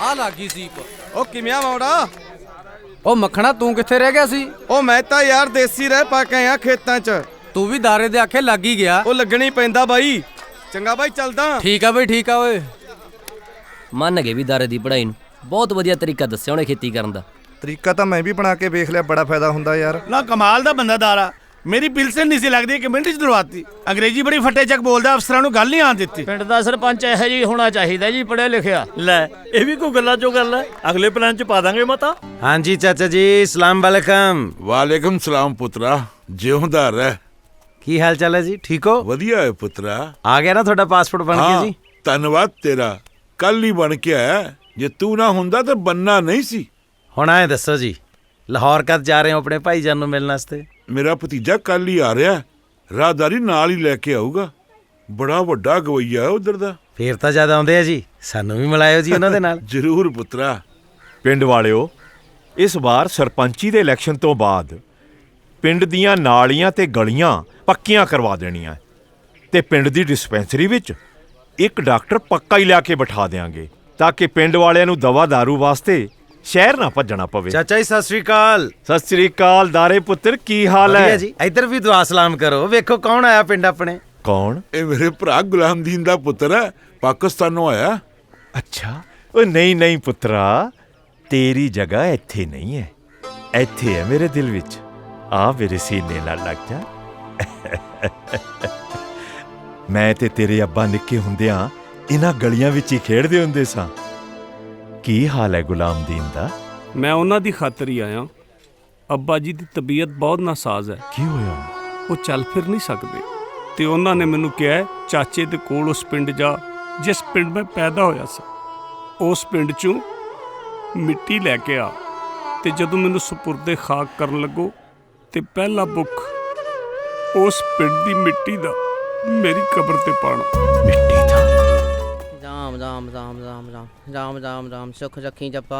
ਆ ਲੱਗੀ ਸੀਪ ਉਹ ਕਿਵੇਂ ਆ ਮੌੜਾ? ਉਹ ਮੱਖਣਾ ਤੂੰ ਕਿੱਥੇ ਰਹਿ ਗਿਆ ਸੀ? ਉਹ ਮੈਂ ਤਾਂ ਯਾਰ ਦੇਸੀ ਰਹਿ ਪਾ ਕੇ ਆਇਆ ਖੇਤਾਂ 'ਚ। ਤੂੰ ਵੀ ਦਾਰੇ ਦੇ ਆਖੇ ਲੱਗ ਹੀ ਗਿਆ। ਉਹ ਲੱਗਣੀ ਪੈਂਦਾ ਬਾਈ। ਚੰਗਾ ਬਾਈ ਚੱਲਦਾ। ਠੀਕ ਆ ਬਈ ਠੀਕ ਆ ਓਏ। ਮੰਨ ਗਏ ਵੀ ਦਾਰੇ ਦੀ ਪੜ੍ਹਾਈ ਨੂੰ। ਬਹੁਤ ਵਧੀਆ ਤਰੀਕਾ ਦੱਸਿਆ ਉਹਨੇ ਖੇਤੀ ਕਰਨ ਦਾ। ਤਰੀਕਾ ਤਾਂ ਮੈਂ ਵੀ ਬਣਾ ਕੇ ਵੇਖ ਲਿਆ ਬੜਾ ਫਾਇਦਾ ਹੁੰਦਾ ਯਾਰ। ਨਾ ਕਮਾਲ ਦਾ ਬੰਦਾ ਦਾਰਾ। ਮੇਰੀ ਪਿਲਸਨ ਨਹੀਂ ਸੀ ਲੱਗਦੀ ਕਿ ਮਿੰਟ ਚ ਦਰਵਾਤੀ ਅੰਗਰੇਜ਼ੀ ਬੜੀ ਫੱਟੇ ਚੱਕ ਬੋਲਦਾ ਅਫਸਰਾਂ ਨੂੰ ਗੱਲ ਨਹੀਂ ਆਣ ਦਿੱਤੀ। ਪਿੰਡ ਦਾ ਸਰਪੰਚ ਇਹੋ ਜੀ ਹੋਣਾ ਚਾਹੀਦਾ ਜੀ ਪੜਿਆ ਲਿਖਿਆ। ਲੈ ਇਹ ਵੀ ਕੋਈ ਗੱਲਾਂ ਚੋਂ ਗੱਲ ਹੈ? ਅਗਲੇ ਪਲਾਨ ਚ ਪਾ ਦਾਂਗੇ ਮਤਾ। ਹਾਂਜੀ ਚਾਚਾ ਜੀ ਸਲਾਮ ਵਾਲੇਕਮ। ਵਾਲੇਕਮ ਸਲਾਮ ਪੁੱਤਰਾ ਜਿਉਂਦਾ ਰਹਿ। ਕੀ ਹਾਲ ਚਾਲ ਹੈ ਜੀ ਠੀਕ ਹੋ? ਵਧੀਆ ਹੈ ਪੁੱਤਰਾ। ਆ ਗਿਆ ਨਾ ਤੁਹਾਡਾ ਪਾਸਪੋਰਟ ਬਣ ਕੇ ਜੀ? ਧੰਨਵਾਦ ਤੇਰਾ। ਕੱਲ ਹੀ ਬਣ ਕੇ ਆਇਆ। ਜੇ ਤੂੰ ਨਾ ਹੁੰਦਾ ਤਾਂ ਬੰਨਾ ਨਹੀਂ ਸੀ। ਹੁਣ ਆਏ ਦੱਸੋ ਜੀ ਲਾਹੌਰ ਕਦ ਜਾ ਰਹੇ ਹੋ ਆਪਣੇ ਭਾਈਜਾਨ ਨੂੰ ਮਿਲਣ ਵਾਸਤੇ? ਮੇਰਾ ਭਤੀਜਾ ਕੱਲ ਹੀ ਆ ਰਿਹਾ। ਰਾਹਦਾਰੀ ਨਾਲ ਹੀ ਲੈ ਕੇ ਆਊਗਾ। ਬੜਾ ਵੱਡਾ ਗਵਈਆ ਹੈ ਉਧਰ ਦਾ। ਫੇਰ ਤਾਂ ਜ਼ਿਆਦਾ ਆਉਂਦੇ ਆ ਜੀ। ਸਾਨੂੰ ਵੀ ਮਿਲਾਇਓ ਜੀ ਉਹਨਾਂ ਦੇ ਨਾਲ। ਜ਼ਰੂਰ ਪੁੱਤਰਾ। ਪਿੰਡ ਵਾਲਿਓ ਇਸ ਵਾਰ ਸਰਪੰਚੀ ਦੇ ਇਲੈਕਸ਼ਨ ਤੋਂ ਬਾਅਦ ਪਿੰਡ ਦੀਆਂ ਨਾਲੀਆਂ ਤੇ ਗਲੀਆਂ ਪੱਕੀਆਂ ਕਰਵਾ ਦੇਣੀਆਂ ਤੇ ਪਿੰਡ ਦੀ ਡਿਸਪੈਂਸਰੀ ਵਿੱਚ ਇੱਕ ਡਾਕਟਰ ਪੱਕਾ ਹੀ ਲਿਆ ਕੇ ਬਿਠਾ ਦੇਾਂਗੇ ਤਾਂ ਕਿ ਪਿੰਡ ਵਾਲਿਆਂ ਨੂੰ ਦਵਾ ਦਾਰੂ ਵਾਸਤੇ ਸ਼ਹਿਰ ਨਾ ਭੱਜਣਾ ਪਵੇ। ਚਾਚਾ ਜੀ ਸਤਿ ਸ੍ਰੀ ਅਕਾਲ। ਸਤਿ ਸ੍ਰੀ ਅਕਾਲ ਦਾਰੇ ਪੁੱਤਰ ਕੀ ਹਾਲ ਵਧੀਆ ਹੈ? ਜੀ। ਇੱਧਰ ਵੀ ਦੁਆ ਸਲਾਮ ਕਰੋ। ਵੇਖੋ ਕੌਣ ਆਇਆ ਪਿੰਡ ਆਪਣੇ? ਕੌਣ? ਇਹ ਮੇਰੇ ਭਰਾ ਗੁਲਾਮਦੀਨ ਦਾ ਪੁੱਤਰ ਹੈ। ਪਾਕਿਸਤਾਨੋਂ ਆਇਆ। ਅੱਛਾ। ਉਹ ਨਹੀਂ ਨਹੀਂ ਪੁੱਤਰਾ। ਤੇਰੀ ਜਗ੍ਹਾ ਇੱਥੇ ਨਹੀਂ ਹੈ। ਇੱਥੇ ਹੈ ਮੇਰੇ ਦਿਲ ਵਿੱਚ। ਆ ਮੇਰੇ ਸੀਨੇ ਨਾਲ ਲੱਗ ਜਾ। ਮੈਂ ਤੇ ਤੇਰੇ ਅੱਬਾ ਨਿੱਕੇ ਹੁੰਦਿਆਂ ਇਹਨਾਂ ਗਲੀਆਂ ਵਿੱਚ ਹੀ ਖੇਡਦੇ ਹੁੰਦੇ ਸਾਂ। ਕੀ ਹਾਲ ਹੈ ਗੁਲਾਮਦੀਨ ਦਾ? ਮੈਂ ਉਹਨਾਂ ਦੀ ਖਾਤਰ ਹੀ ਆਇਆ। ਅੱਬਾ ਜੀ ਦੀ ਤਬੀਅਤ ਬਹੁਤ ਨਾਸਾਜ਼ ਹੈ। ਕੀ ਹੋਇਆ? ਉਹ ਚੱਲ ਫਿਰ ਨਹੀਂ ਸਕਦੇ। ਤੇ ਉਹਨਾਂ ਨੇ ਮੈਨੂੰ ਕਿਹਾ ਚਾਚੇ ਦੇ ਕੋਲ ਉਸ ਪਿੰਡ ਜਾ ਜਿਸ ਪਿੰਡ ਮੈਂ ਪੈਦਾ ਹੋਇਆ ਸੀ। ਉਸ ਪਿੰਡ ਚੋਂ ਮਿੱਟੀ ਲੈ ਕੇ ਆ। ਤੇ ਜਦੋਂ ਮੈਨੂੰ ਸੁਪੁਰਦੇ ਖਾਕ ਕਰਨ ਲੱਗੋ ਤੇ ਪਹਿਲਾ ਬੁੱਕ ਉਸ ਪਿੰਡ ਦੀ ਮਿੱਟੀ ਦਾ ਮੇਰੀ ਕਬਰ ਤੇ ਪਾਣਾ ਮਿੱਟੀ ਰਾਮ ਰਾਮ ਰਾਮ ਰਾਮ ਰਾਮ ਰਾਮ ਰਾਮ ਰਾਮ ਸੁਖ ਰੱਖੀ ਜਪਾ।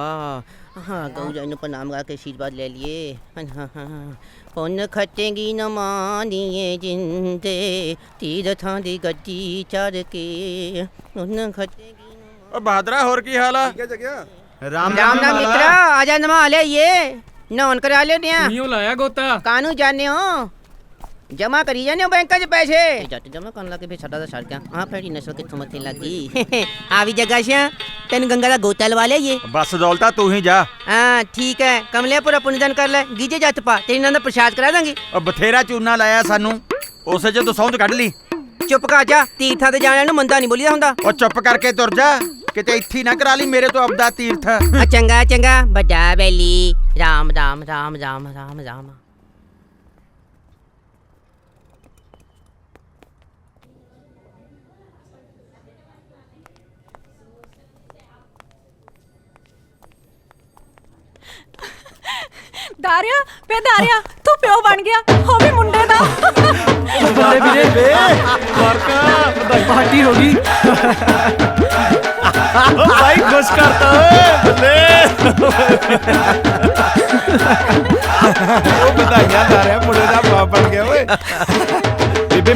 ਹਾਂ ਗਊ ਜੀ ਨੂੰ ਪ੍ਰਣਾਮ ਕਰਕੇ ਆਸ਼ੀਰਵਾਦ ਲੈ ਲਈਏ। ਹਾਂ ਹਾਂ ਹਾਂ ਪੁੰਨ ਖੱਟੇਗੀ ਨ ਮਾਨੀਏ ਜਿੰਦੇ ਤੀਰਥਾਂ ਦੀ ਗੱਡੀ ਚੜ ਕੇ। ਪੁੰਨ ਖੱਟੇਗੀ ਓ ਬਹਾਦਰਾ ਹੋਰ ਕੀ ਹਾਲ ਆ? ਰਾਮ ਰਾਮ ਨਾ ਮਿੱਤਰਾ। ਆ ਜਾ ਨਵਾ ਲਈਏ। ਨੌਨ ਕਰਾ ਲੈਨੇ ਆ ਕਿਉਂ ਲਾਇਆ ਗੋਤਾ। ਕਾਨੂੰ ਜਾਣੇ ਹੋ? ਜਮਾ ਕਰੀ ਜਾਂਦੇ ਹੋ ਬੈਂਕਾਂ 'ਚ ਪੈਸੇ? ਜੱਟ ਜਮਾ ਕਰਨ ਲੱਗੇ ਫਿਰ ਸਾਡਾ ਤਾਂ ਸੜ ਗਿਆ ਆ ਫੇੜੀ ਨਸਲ ਕਿੱਥੋਂ ਮੱਥੇ ਲੱਗੀ ਆ ਵੀ ਜੱਗਾ ਸਿਆ ਤੈਨੂੰ ਗੰਗਾ ਦਾ ਗੋਤਾ ਲਵਾ ਲਿਆਈਏ। ਬਸ ਦੌਲਤਾ ਤੂੰ ਹੀ ਜਾ। ਹਾਂ ਠੀਕ ਹੈ। ਕਮਲਿਆ ਪੂਰਾ ਪੁੰਨਦਾਨ ਕਰ ਲੈ ਗੀਜੇ ਜੱਤ ਪਾ ਤੇਰੇ ਨਾਲ ਦਾ ਪ੍ਰਸ਼ਾਦ ਕਰਾ ਦਾਂਗੇ। ਉਹ ਬਥੇਰਾ ਚੂਨਾ ਲਾਇਆ ਸਾਨੂੰ ਉਸੇ ਚ ਤੂੰ ਸੌਂਦ ਕੱਢ ਲਈ। ਚੁੱਪ ਕਰ ਜਾ ਤੀਰਥਾਂ ਤੇ ਜਾਣ ਨੂੰ ਮੰਦਾ ਨਹੀਂ ਬੋਲੀਦਾ ਹੁੰਦਾ। ਉਹ ਚੁੱਪ ਕਰਕੇ ਤੁਰ ਜਾ ਕਿਤੇ ਇੱਥੇ ਨਾ ਕਰਾ ਲਈ ਮੇਰੇ ਤੋਂ ਅਬਦਾ ਤੀਰਥ। ਆ ਚੰਗਾ ਚੰਗਾ ਵੱਡਾ ਬੈਲੀ। ਰਾਮ ਰਾਮ ਰਾਮ ਰਾਮ ਰਾਮ ਰਾਮ। ਦਾਰਿਆ ਵੇ ਦਾਰਿਆ ਤੂੰ ਪਿਓ ਬਣ ਗਿਆ ਹੋ ਵੀ ਮੁੰਡੇ ਦਾ। ਬੱਲੇ ਵੀਰੇ ਵੇ ਪਾਰਟੀ ਹੋ ਗਈ। ਭਾਈ ਖੁਸ਼ ਕਰਤਾ ਓਏ ਬੱਲੇ। ਉਹ ਵਧਾਈਆਂ ਦਾ ਰਿਹਾ ਮੁੰਡੇ ਦਾ ਬਾਪ ਬਣ ਗਿਆ ਓਏ।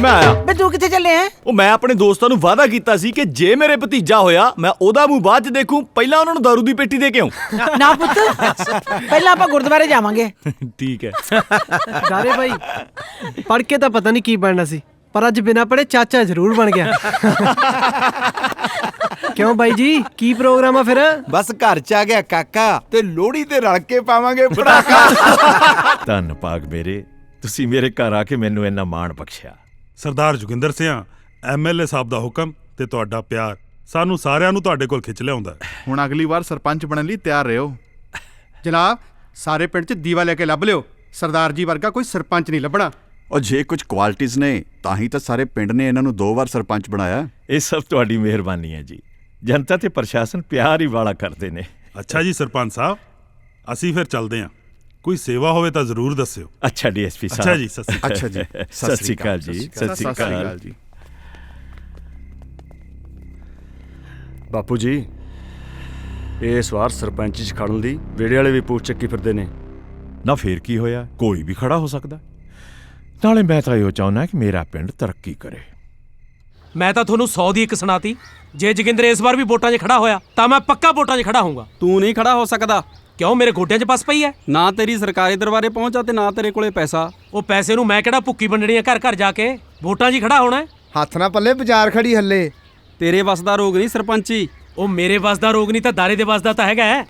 ਮੈਂ ਆਇਆ। ਬੇ ਤੂੰ ਕਿੱਥੇ ਚੱਲੇ ਹੈ? ਉਹ ਮੈਂ ਆਪਣੇ ਦੋਸਤਾਂ ਨੂੰ ਵਾਅਦਾ ਕੀਤਾ ਸੀ ਕਿ ਜੇ ਮੇਰੇ ਭਤੀਜਾ ਹੋਇਆ ਮੈਂ ਉਹਦਾ ਮੂੰਹ ਬਾਅਦ ਚ ਦੇਖੂੰ ਪਹਿਲਾਂ ਉਹਨਾਂ ਨੂੰ ਦਾਰੂ ਦੀ ਪੇਟੀ ਦੇ ਕੇ ਆਉਂ ਨਾ ਪੁੱਤ ਪਹਿਲਾਂ ਆਪਾਂ ਗੁਰਦੁਆਰੇ ਜਾਵਾਂਗੇ। ਠੀਕ ਹੈ। ਦਾਰੇ ਭਾਈ ਪੜ ਕੇ ਤਾਂ ਪਤਾ ਨਹੀਂ ਕੀ ਬਣਨਾ ਸੀ ਪਰ ਅੱਜ ਬਿਨਾ ਪੜੇ ਚਾਚਾ ਜ਼ਰੂਰ ਬਣ ਗਿਆ। ਕਿਉਂ ਬਾਈ ਜੀ ਕੀ ਪ੍ਰੋਗਰਾਮ ਆ ਫਿਰ? ਬਸ ਘਰ ਚ ਆ ਗਿਆ ਕਾਕਾ ਤੇ ਲੋਹੜੀ ਤੇ ਰਲ ਕੇ ਪਾਵਾਂਗੇ ਪਟਾਕਾ ਧੰਨ ਭਾਗ ਮੇਰੇ ਤੁਸੀਂ ਮੇਰੇ ਘਰ ਆ ਕੇ ਮੈਨੂੰ ਇੰਨਾ ਮਾਣ ਬਖਸ਼ਿਆ। ਸਰਦਾਰ ਜੋਗਿੰਦਰ ਸਿੰਘ ਐਮਐਲਏ ਸਾਹਿਬ ਦਾ ਹੁਕਮ ਤੇ ਤੁਹਾਡਾ ਪਿਆਰ। ਸਾਨੂੰ ਸਾਰਿਆਂ ਨੂੰ ਤੁਹਾਡੇ ਕੋਲ ਖਿੱਚ ਲਿਆਉਂਦਾ ਹੁਣ ਅਗਲੀ ਵਾਰ ਸਰਪੰਚ ਬਣਨ ਲਈ ਤਿਆਰ ਰਹੋ। ਜਨਾਬ ਸਾਰੇ ਪਿੰਡ 'ਚ ਦੀਵਾ ਲੈ ਕੇ ਲੱਭ ਲਿਓ। ਸਰਦਾਰ ਜੀ ਵਰਗਾ ਕੋਈ ਸਰਪੰਚ ਨਹੀਂ ਲੱਭਣਾ। ਉਹ ਜੇ ਕੁਝ ਕੁਆਲਿਟੀਆਂ ਨੇ ਤਾਂ ਹੀ ਤਾਂ ਸਾਰੇ ਪਿੰਡ ਨੇ ਇਹਨਾਂ ਨੂੰ ਦੋ ਵਾਰ ਸਰਪੰਚ ਬਣਾਇਆ। ਇਹ ਸਭ ਤੁਹਾਡੀ ਮਿਹਰਬਾਨੀ ਹੈ ਜੀ। ਜਨਤਾ ਤੇ ਪ੍ਰਸ਼ਾਸਨ ਪਿਆਰ ਹੀ ਵਾਲਾ ਕਰਦੇ ਨੇ। ਅੱਛਾ ਜੀ ਸਰਪੰਚ ਸਾਹਿਬ ਅਸੀਂ ਫਿਰ ਚੱਲਦੇ ਹਾਂ। ਕੋਈ ਸੇਵਾ ਹੋਵੇ ਤਾਂ ਜ਼ਰੂਰ ਦੱਸਿਓ। ਅੱਛਾ ਡੀਐਸਪੀ ਸਾਹਿਬ। ਅੱਛਾ ਜੀ, ਸਤਿ ਸ਼੍ਰੀ ਅੱਛਾ ਜੀ ਸਤਿ ਸ਼੍ਰੀ ਅਕਾਲ ਜੀ ਸਤਿ ਸ਼੍ਰੀ ਅਕਾਲ। ਜੀ। ਬਾਪੂ ਜੀ ਇਸ ਵਾਰ ਸਰਪੰਚੀ ਚ ਖੜਨ ਲਈ ਵੇੜੇ ਵਾਲੇ ਵੀ ਪੂਛ ਚੱਕੀ ਫਿਰਦੇ ਨੇ। ਨਾ ਫੇਰ ਕੀ ਹੋਇਆ? ਕੋਈ ਵੀ ਖੜਾ ਹੋ ਸਕਦਾ। ਨਾਲੇ ਮੈਂ ਤਾਂ ਇਹੋ ਚਾਹੁੰਦਾ ਕਿ ਮੇਰਾ ਪਿੰਡ ਤਰੱਕੀ ਕਰੇ। ਮੈਂ ਤਾਂ ਤੁਹਾਨੂੰ 100 ਦੀ ਇੱਕ ਸੁਣਾਤੀ। ਜੇ ਜੋਗਿੰਦਰ ਇਸ ਵਾਰ ਵੀ ਵੋਟਾਂ 'ਚ ਖੜਾ ਹੋਇਆ ਤਾਂ ਮੈਂ ਪੱਕਾ ਵੋਟਾਂ 'ਚ ਖੜਾ ਹੋਊਂਗਾ। ਤੂੰ ਨਹੀਂ ਖੜਾ ਹੋ ਸਕਦਾ। ਕਿਉਂ ਮੇਰੇ ਗੋਡਿਆਂ 'ਚ ਪਸ ਪਈ ਐ? ਨਾ ਤੇਰੀ ਸਰਕਾਰੀ ਦਰਬਾਰੇ ਪਹੁੰਚਾ ਤੇ ਨਾ ਤੇਰੇ ਕੋਲੇ ਪੈਸਾ। ਉਹ ਪੈਸੇ ਨੂੰ ਮੈਂ ਕਿਹੜਾ ਭੁੱਕੀ ਵੰਡਣੀ ਆ ਘਰ ਘਰ ਜਾ ਕੇ? ਵੋਟਾਂ 'ਚ ਹੀ ਖੜਾ ਹੋਣਾ ਹੈ। ਹੱਥ ਨਾ ਪੱਲੇ ਬਾਜ਼ਾਰ ਖੜੀ ਹੱਲੇ। ਤੇਰੇ ਵੱਸ ਦਾ ਰੋਗ ਨਹੀਂ ਸਰਪੰਚੀ। ਉਹ ਮੇਰੇ ਵੱਸ ਦਾ ਰੋਗ ਨਹੀਂ ਤਾਂ ਦਾਰੇ ਦੇ ਵੱਸ ਦਾ ਤਾਂ ਹੈਗਾ ਹੈ।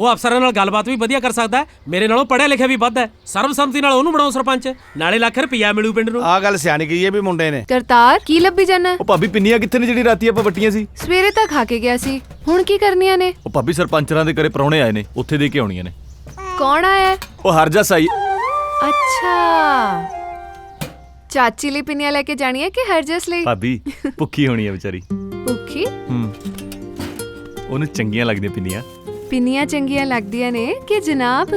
ਉਹ ਅਫਸਰਾਂ ਨਾਲ ਗੱਲਬਾਤ ਵੀ ਵਧੀਆ ਕਰ ਸਕਦਾ। ਮੇਰੇ ਨਾਲੋਂ ਪੜ੍ਹਿਆ ਲਿਖਿਆ ਵੀ ਵੱਧ ਹੈ। ਸਰਬਸੰਮਤੀ ਨਾਲ ਉਹਨੂੰ ਬਣਾਓ ਸਰਪੰਚ। ਨਾਲੇ ਲੱਖ ਰੁਪਈਆ ਮਿਲੂ ਪਿੰਡ ਨੂੰ। ਆ ਗੱਲ ਸਿਆਣੀ ਗਈ ਹੈ ਵੀ ਮੁੰਡੇ ਨੇ। ਕਰਤਾਰ ਕੀ ਲੱਭੀ ਜਾਣਾ ਉਹ ਭਾਬੀ ਪਿੰਨੀਆਂ ਕਿੱਥੇ ਨੇ ਜਿਹੜੀ ਰਾਤੀ ਆਪਾਂ ਵੱਟੀਆਂ ਸੀ? ਸਵੇਰੇ ਤਾਂ ਖਾ ਕੇ ਗਿਆ ਸੀ। ਹੁਣ ਕੀ ਕਰਨੀਆਂ ਨੇ? ਉਹ ਭਾਬੀ ਸਰਪੰਚਰਾਂ ਦੇ ਘਰੇ ਪ੍ਰਾਹੁਣੇ ਆਏ ਨੇ। ਉੱਥੇ ਦੇ ਕੇ ਆਉਣੀਆਂ ਨੇ। ਕੌਣ ਆਇਆ? ਉਹ ਹਰਜਾ ਸਾਈ। ਅੱਛਾ। ਚਾਚੀ ਲਈ ਪਿੰਨੀਆਂ ਲੈ ਕੇ ਜਾਣੀ ਹੈ ਕਿ ਹਰਜਸ ਲਈ? ਭਾਬੀ ਭੁੱਖੀ ਹੋਣੀ ਹੈ ਵਿਚਾਰੀ। ਭੁੱਖੀ? ਹੂੰ। ਉਹਨੂੰ ਚੰਗੀਆਂ ਲੱਗਦੀਆਂ ਪਿੰਨੀਆਂ। ਪਿੰਨੀਆਂ ਚੰਗੀਆਂ ਲੱਗਦੀਆਂ ਨੇ ਕਿ ਜਨਾਬ?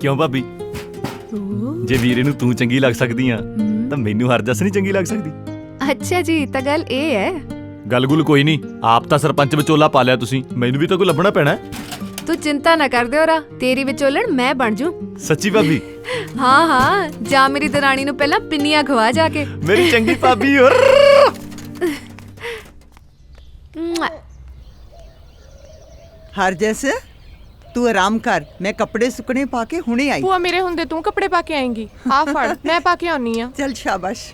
ਕਿਉਂ ਭਾਬੀ? ਜੇ ਵੀਰੇ ਨੂੰ ਤੂੰ ਚੰਗੀ ਲੱਗ ਸਕਦੀ ਆ ਤਾਂ ਮੈਨੂੰ ਹਰਜਸ ਨਹੀਂ ਚੰਗੀ ਲੱਗ ਸਕਦੀ। ਅੱਛਾ ਜੀ ਤਾਂ ਗੱਲ ਇਹ ਹੈ। ਗੱਲ ਗੁੱਲ ਕੋਈ ਨਹੀਂ ਆਪ ਤਾਂ ਸਰਪੰਚ ਵਿਚੋਲਾ ਪਾ ਲਿਆ ਤੁਸੀਂ ਮੈਨੂੰ ਵੀ ਤਾਂ ਕੋਈ ਲੱਭਣਾ ਪੈਣਾ ਹੈ। ਤੂੰ ਚਿੰਤਾ ਨਾ ਕਰ ਦਿਓ ਰਾ ਤੇਰੀ ਵਿਚੋਲਣ ਮੈਂ ਬਣ ਜੂ। ਸੱਚੀ ਭਾਬੀ? ਹਾਂ ਹਾਂ ਜਾ ਮੇਰੀ ਦਰਾਣੀ ਨੂੰ ਪਹਿਲਾਂ ਪਿੰਨੀਆਂ ਖਵਾ ਜਾ ਕੇ। ਮੇਰੀ ਚੰਗੀ ਭਾਬੀ ਹੋਰ ਹਰਜਸ ਤੂੰ ਆਰਾਮ ਕਰ ਮੈਂ ਕੱਪੜੇ ਸੁੱਕਣੇ ਪਾ ਕੇ ਹੁਣੇ ਆਈ। ਭੂਆ ਮੇਰੇ ਹੁੰਦੇ ਤੂੰ ਕੱਪੜੇ ਪਾ ਕੇ ਆਏਂਗੀ। ਆ ਫੜ ਮੈਂ ਪਾ ਕੇ ਆਉਣੀ ਆ। ਚਲ ਸ਼ਾਬਾਸ਼।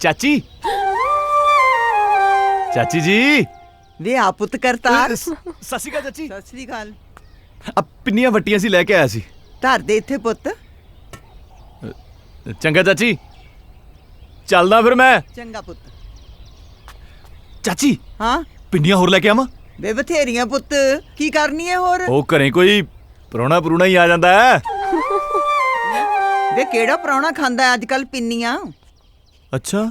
ਚਾਚੀ। ਚਾਚੀ ਜੀ। ਵੇ ਆ ਪੁੱਤ ਕਰਤਾਰ। ਸਤਿ ਸ਼੍ਰੀ ਅਕਾਲ ਚਾਚੀ। ਸਤਿ ਸ੍ਰੀ ਅਕਾਲ। ਆ ਪਿੰਨੀਆਂ ਵੱਟੀਆਂ ਸੀ ਲੈ ਕੇ ਆਇਆ ਸੀ। ਧਰ ਦੇ ਇੱਥੇ ਪੁੱਤ। ਚੰਗਾ ਚਾਚੀ। ਚੱਲਦਾ ਫਿਰ ਮੈਂ। ਚੰਗਾ ਪੁੱਤ। ਚਾਚੀ ਹਾਂ? ਪਿੰਨੀਆਂ ਹੋਰ ਲੈ ਕੇ ਆਵਾਂ? ਵੇ ਬਥੇਰੀਆਂ ਪੁੱਤ। ਕੀ ਕਰਨੀ ਹੈ ਹੋਰ? ਉਹ ਘਰੇ ਕੋਈ ਪਰੋਣਾ ਪਰੂਣਾ ਹੀ ਆ ਜਾਂਦਾ ਹੈ ਵੇ ਕਿਹੜਾ ਪ੍ਰਾਹੁਣਾ ਖਾਂਦਾ ਹੈ ਅੱਜ ਕੱਲ ਪਿੰਨੀਆਂ? ਅੱਛਾ।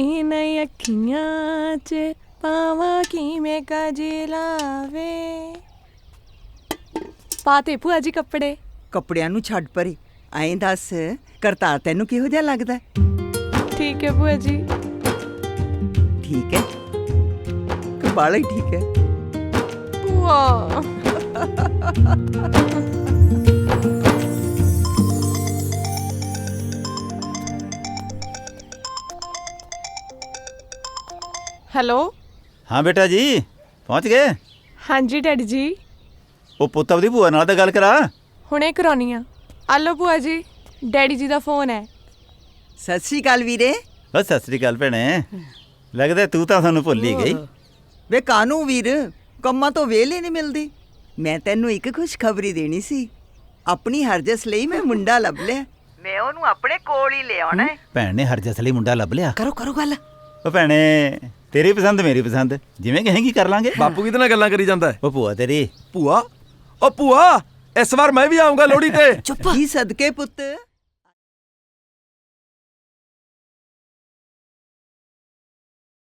ਇਹਨਾਂ ਅੱਖੀਆਂ 'ਚ ਪਾਵਾਂ ਕਿਵੇਂ ਲਾਵੇ? ਪਾਤੇ ਭੂਆ ਜੀ ਕੱਪੜੇ। ਕੱਪੜਿਆਂ ਨੂੰ ਛੱਡ ਪਰੇ। ਐਂ ਦੱਸ ਕਰਤਾਰ ਤੈਨੂੰ ਕਿਹੋ ਜਿਹਾ ਲੱਗਦਾ? ਹੈ? ਠੀਕ ਹੈ ਭੂਆ ਜੀ। ਠੀਕ ਹੈ। ਕਿ ਬਾਲਾ ਹੀ ਠੀਕ ਹੈ। ਭੂਆ। ਹੈਲੋ। ਹਾਂ ਬੇਟਾ ਜੀ ਪਹੁੰਚ ਗਏ? ਹਾਂਜੀ ਡੈਡੀ ਜੀ। ਉਹ ਪੁੱਤ ਆਪਦੀ ਭੂਆ ਨਾਲ ਤਾਂ ਗੱਲ ਕਰਾ। ਹੁਣੇ ਕਰਾਉਣੀ ਆ। ਆਲੋ ਭੂਆ ਜੀ ਡੈਡੀ ਜੀ ਦਾ ਫੋਨ ਹੈ। ਸਤਿ ਸ੍ਰੀ ਅਕਾਲ ਵੀਰੇ। ਬਸ ਸਤਿ ਸ੍ਰੀ ਅਕਾਲ ਭੈਣੇ। ਲੱਗਦਾ ਤੂੰ ਤਾਂ ਸਾਨੂੰ ਭੁੱਲ ਹੀ ਗਈ। ਵੇ ਕਾਨੂੰ ਵੀਰ ਕੰਮਾਂ ਤੋਂ ਵੇਲੇ ਨਹੀਂ ਮਿਲਦੀ। ਮੈਂ ਤੈਨੂੰ ਇੱਕ ਖੁਸ਼ਖਬਰੀ ਦੇਣੀ ਸੀ। ਆਪਣੀ ਹਰਜਸ ਲਈ ਮੈਂ ਮੁੰਡਾ ਲੱਭ ਲਿਆ। ਮੈਂ ਉਹਨੂੰ ਆਪਣੇ ਕੋਲ ਹੀ ਲਿਆਉਣਾ ਹੈ। ਭੈਣ ਨੇ ਹਰਜਸ ਲਈ ਮੁੰਡਾ ਲੱਭ ਲਿਆ। ਕਰੋ ਕਰੋ ਗੱਲ। ਉਹ ਭੈਣੇ ਤੇਰੀ ਪਸੰਦ ਮੇਰੀ ਪਸੰਦ। ਜਿਵੇਂ ਕਹੇਂਗੀ ਕਰ ਲਾਂਗੇ। ਬਾਪੂ ਕਿਹਦੇ ਨਾਲ ਗੱਲਾਂ ਕਰੀ ਜਾਂਦਾ ਉਹ ਭੂਆ ਤੇਰੀ। ਭੂਆ? ਉਹ ਭੂਆ? ਇਸ ਵਾਰ ਮੈਂ ਵੀ ਆਉਂਗਾ ਲੋਹੜੀ ਤੇ। ਚੁੱਪ। ਹੀ ਸਦਕੇ ਪੁੱਤ?